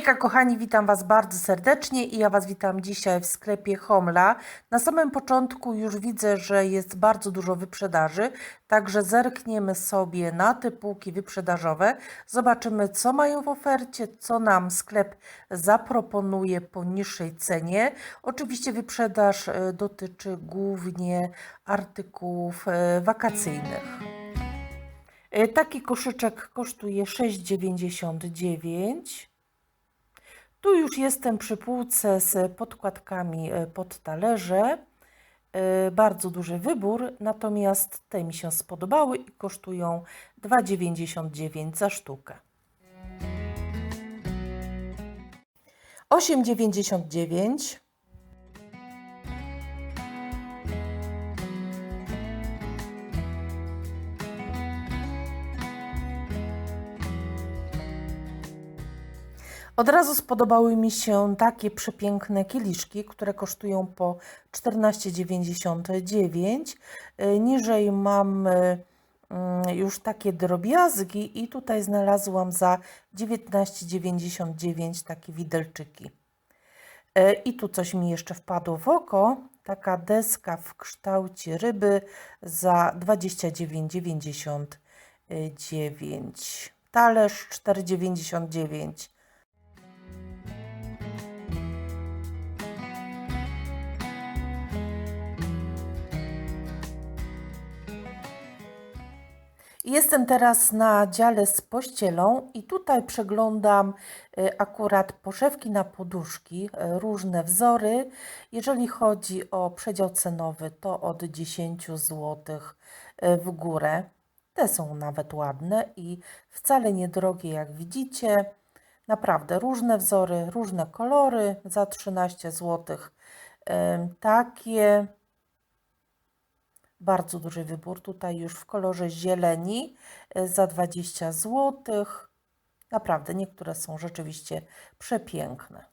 Hejka kochani, witam Was bardzo serdecznie i ja Was witam dzisiaj w sklepie Homla. Na samym początku już widzę, że jest bardzo dużo wyprzedaży, także zerkniemy sobie na te półki wyprzedażowe. Zobaczymy co mają w ofercie, co nam sklep zaproponuje po niższej cenie. Oczywiście wyprzedaż e, dotyczy głównie artykułów e, wakacyjnych. E, Taki koszyczek kosztuje 6,99. Tu już jestem przy półce z podkładkami e, pod talerze. E, Bardzo duży wybór, natomiast te mi się spodobały i kosztują 2,99 za sztukę. 8,99 Od razu spodobały mi się takie przepiękne kieliszki, które kosztują po 14,99. Y, Niżej mam y, mm, już takie drobiazgi i tutaj znalazłam za 19,99 takie widelczyki. Y, I tu coś mi jeszcze wpadło w oko. Taka deska w kształcie ryby za 29,99. Talerz 4,99. Jestem teraz na dziale z pościelą i tutaj przeglądam y, akurat poszewki na poduszki, y, różne wzory. Jeżeli chodzi o przedział cenowy, to od 10 zł w górę. Te są nawet ładne i wcale niedrogie, jak widzicie. Naprawdę różne wzory, różne kolory za 13 zł. Takie bardzo duży wybór tutaj już w kolorze zieleni e, za 20 zł. Naprawdę niektóre są rzeczywiście przepiękne.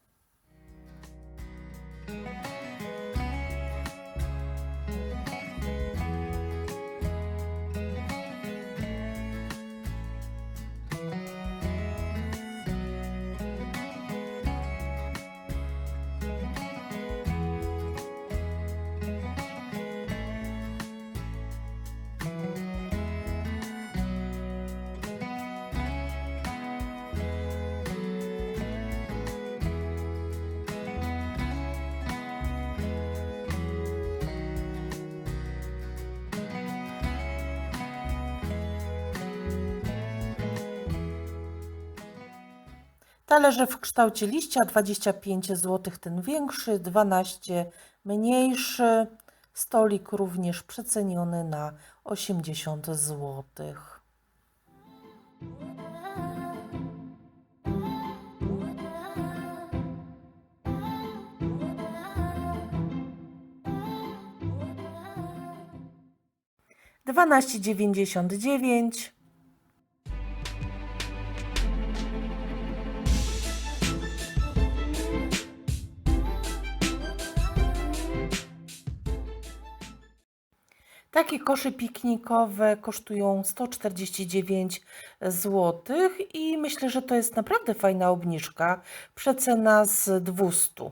Talerze w kształcie liścia 25 zł ten większy, 12 mniejszy. Stolik również przeceniony na 80 zł. Dwanaście dziewięćdziesiąt dziewięć. Takie kosze piknikowe kosztują 149 zł i myślę, że to jest naprawdę fajna obniżka. Przecena z 200.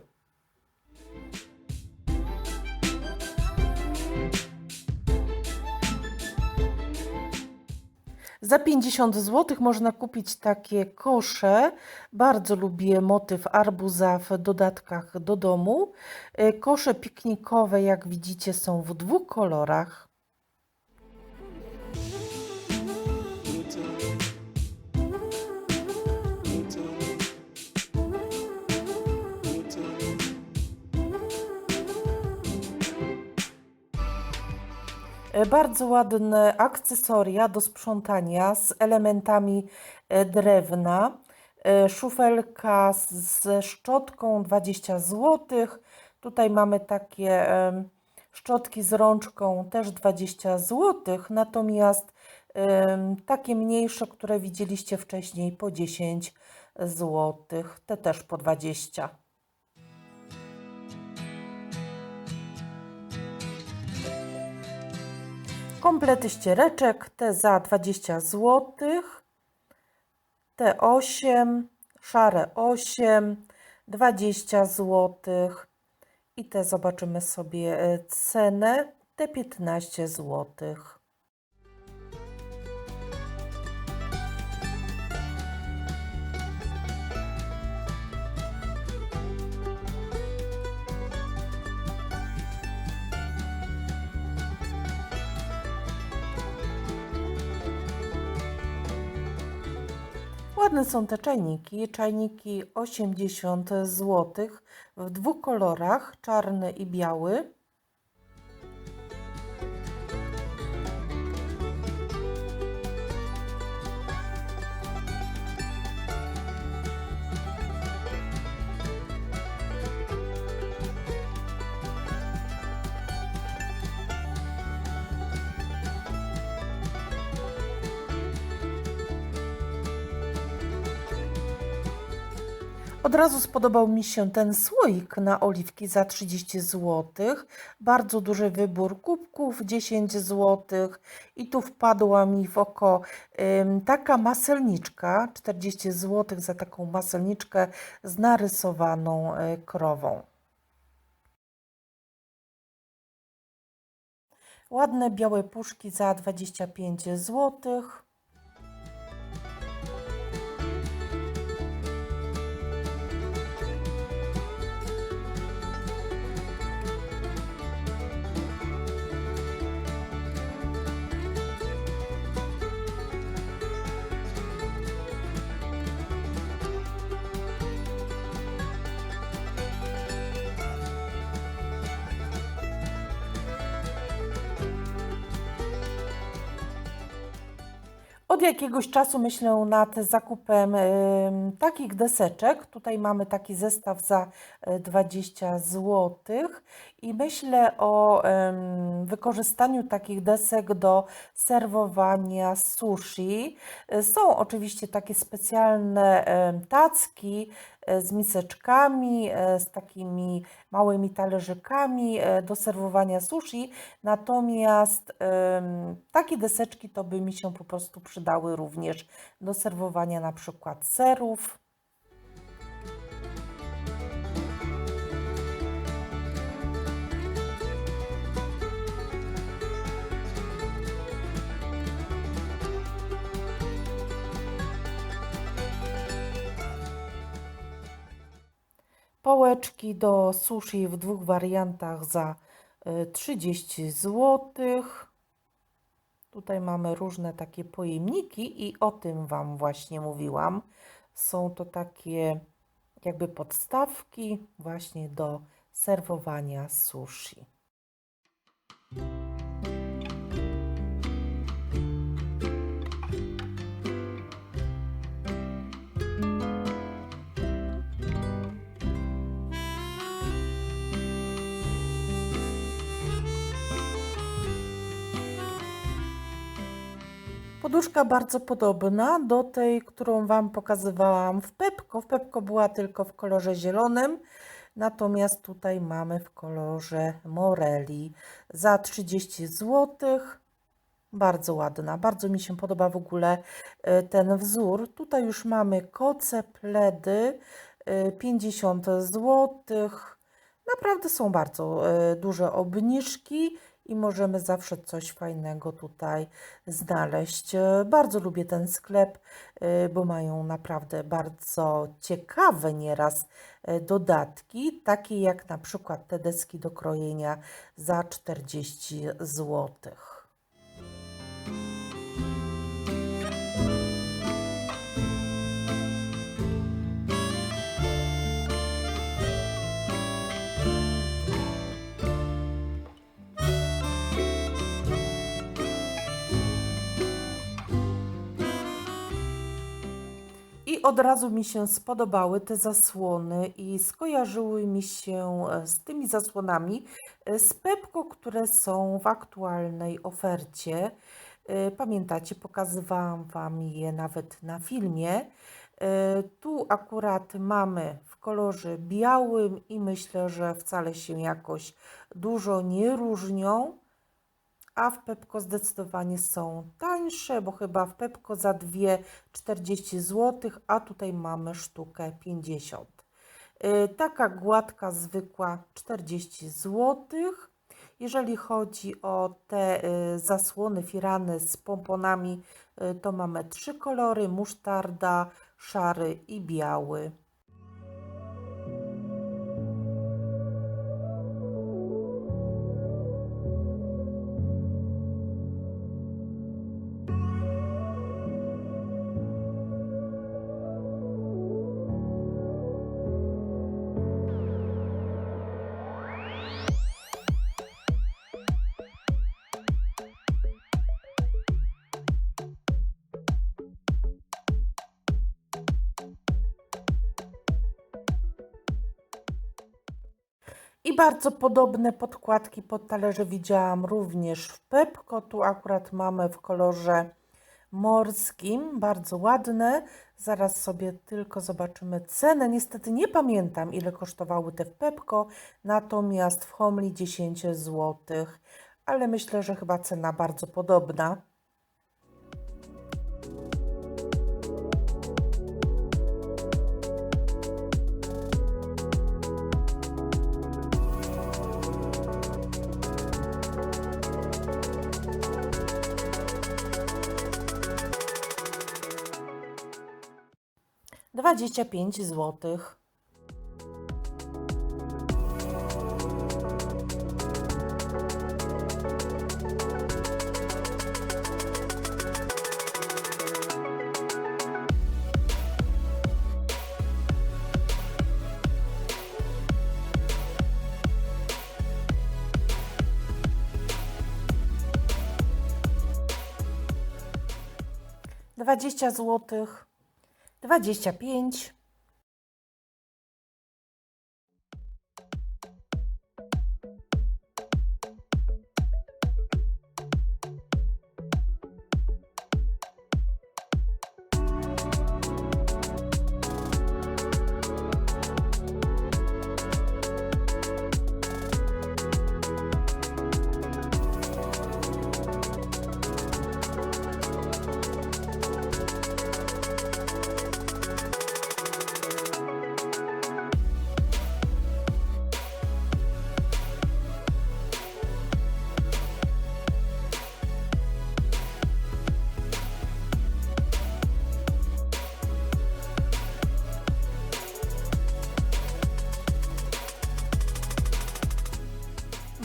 Za 50 zł można kupić takie kosze. Bardzo lubię motyw arbuza w dodatkach do domu. Y, Kosze piknikowe, jak widzicie, są w dwóch kolorach. Bardzo ładne akcesoria do sprzątania z elementami e, drewna. E, Szufelka ze szczotką 20 zł. Tutaj mamy takie szczotki z rączką też 20 zł. Natomiast takie mniejsze, które widzieliście wcześniej po 10 zł. Te też po 20. Komplety ściereczek, te za 20 zł, te 8, szare 8, 20 zł i te zobaczymy sobie e, cenę, te 15 złotych. Ładne są te czajniki. Czajniki 80 zł w dwóch kolorach, czarny i biały. Od razu spodobał mi się ten słoik na oliwki za 30 zł. Bardzo duży wybór kubków, 10 zł. I tu wpadła mi w oko ym, taka maselniczka, 40 zł za taką maselniczkę z narysowaną y, krową. Ładne białe puszki za 25 złotych. Od jakiegoś czasu myślę nad zakupem em, takich deseczek. Tutaj mamy taki zestaw za e, 20 zł i myślę o wykorzystaniu takich desek do serwowania sushi. E, Są oczywiście takie specjalne tacki e, z miseczkami, e, z takimi małymi talerzykami e, do serwowania sushi. Natomiast takie deseczki to by mi się po prostu przydały również do serwowania na przykład serów. Pałeczki do sushi w dwóch wariantach za y, 30 zł. Tutaj mamy różne takie pojemniki i o tym Wam właśnie mówiłam. Są to takie jakby podstawki właśnie do serwowania sushi. Poduszka bardzo podobna do tej, którą Wam pokazywałam w Pepko. W Pepko była tylko w kolorze zielonym, natomiast tutaj mamy w kolorze Moreli za 30 zł. Bardzo ładna, bardzo mi się podoba w ogóle e, ten wzór. Tutaj już mamy koce, pledy, e, 50 zł. Naprawdę są bardzo e, duże obniżki i możemy zawsze coś fajnego tutaj znaleźć. E, Bardzo lubię ten sklep, e, bo mają naprawdę bardzo ciekawe nieraz e, dodatki, takie jak na przykład te deski do krojenia za 40 złotych. Od razu mi się spodobały te zasłony i skojarzyły mi się e, z tymi zasłonami e, z Pepko, które są w aktualnej ofercie. E, Pamiętacie, pokazywałam Wam je nawet na filmie. Tu akurat mamy w kolorze białym i myślę, że wcale się jakoś dużo nie różnią. A w Pepko zdecydowanie są tańsze, bo chyba w Pepko za dwie 40 zł, a tutaj mamy sztukę 50. Y, Taka gładka, zwykła 40 zł. Jeżeli chodzi o te y, zasłony firany z pomponami, y, to mamy trzy kolory: musztarda, szary i biały. I bardzo podobne podkładki pod talerze widziałam również w Pepko. Tu akurat mamy w kolorze morskim, bardzo ładne. Zaraz sobie tylko zobaczymy cenę. Niestety nie pamiętam ile kosztowały te w Pepko, natomiast w Homli 10 zł, ale myślę, że chyba cena bardzo podobna. Dwadzieścia pięć złotych. Dwadzieścia złotych. 25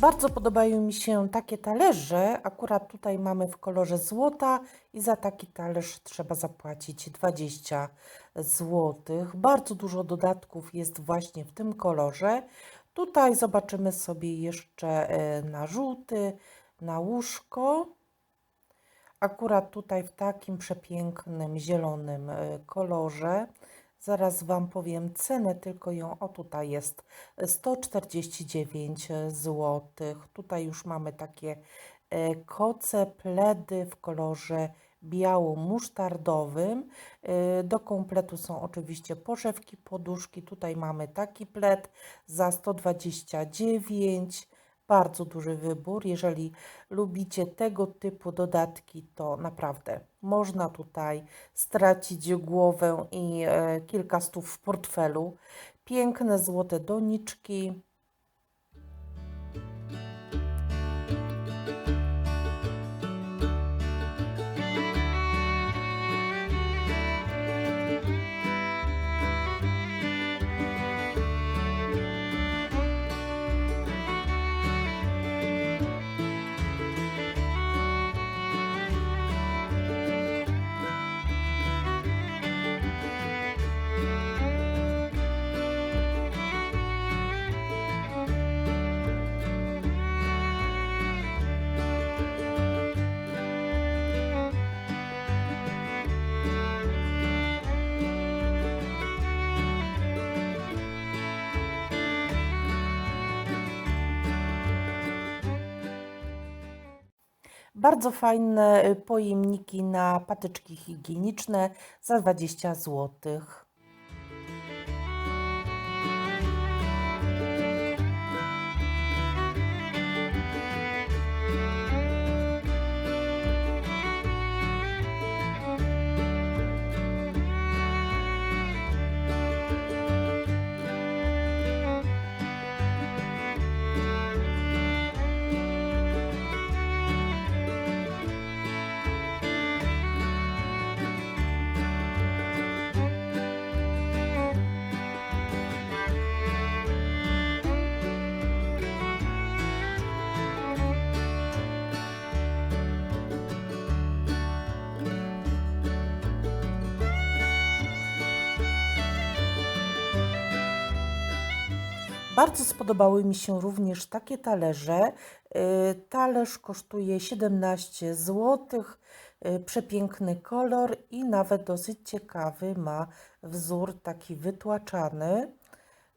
Bardzo podobają mi się takie talerze. Akurat tutaj mamy w kolorze złota i za taki talerz trzeba zapłacić 20 zł. Bardzo dużo dodatków jest właśnie w tym kolorze. Tutaj zobaczymy sobie jeszcze e, narzuty na łóżko. Akurat tutaj w takim przepięknym zielonym e, kolorze. Zaraz Wam powiem cenę, tylko ją, o tutaj jest 149 zł. Tutaj już mamy takie e, koce, pledy w kolorze biało-musztardowym. E, do kompletu są oczywiście poszewki, poduszki. Tutaj mamy taki pled za 129 bardzo duży wybór. Jeżeli lubicie tego typu dodatki, to naprawdę można tutaj stracić głowę i e, kilka stów w portfelu. Piękne złote doniczki. Bardzo fajne y, pojemniki na patyczki higieniczne za 20 zł. Bardzo spodobały mi się również takie talerze. Y, Talerz kosztuje 17 zł. Przepiękny kolor i nawet dosyć ciekawy ma wzór taki wytłaczany.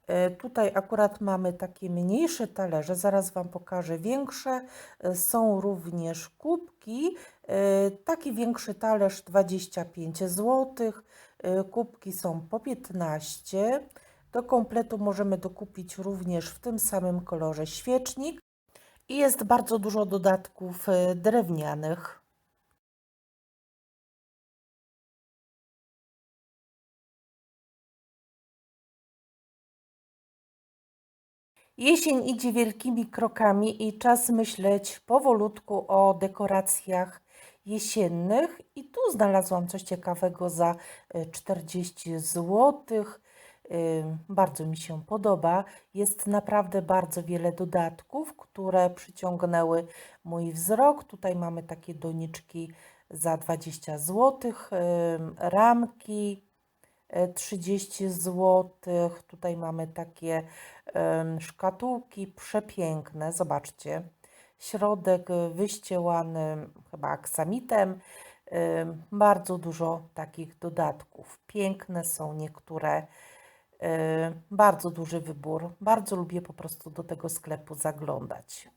E, Tutaj akurat mamy takie mniejsze talerze, zaraz Wam pokażę większe. Są również kubki. Taki większy talerz 25 zł. Kubki są po 15. Do kompletu możemy dokupić również w tym samym kolorze świecznik. I jest bardzo dużo dodatków e, drewnianych. Jesień idzie wielkimi krokami i czas myśleć powolutku o dekoracjach jesiennych. I tu znalazłam coś ciekawego za e, 40 zł. Bardzo mi się podoba. Jest naprawdę bardzo wiele dodatków, które przyciągnęły mój wzrok. Tutaj mamy takie doniczki za 20 zł, ramki e, 30 zł. Tutaj mamy takie szkatułki przepiękne. Zobaczcie. Środek e, wyścielany chyba aksamitem. Em, Bardzo dużo takich dodatków. Piękne są niektóre. E, Bardzo duży wybór. Bardzo lubię po prostu do tego sklepu zaglądać.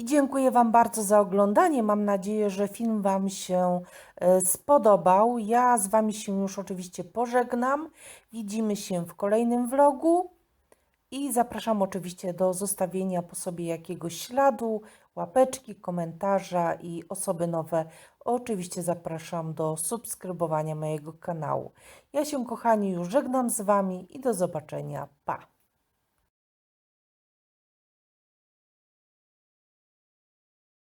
I dziękuję Wam bardzo za oglądanie. Mam nadzieję, że film Wam się e, spodobał. Ja z Wami się już oczywiście pożegnam. Widzimy się w kolejnym vlogu. I zapraszam oczywiście do zostawienia po sobie jakiegoś śladu, łapeczki, komentarza i osoby nowe. Oczywiście zapraszam do subskrybowania mojego kanału. Ja się, kochani, już żegnam z Wami i do zobaczenia. Pa!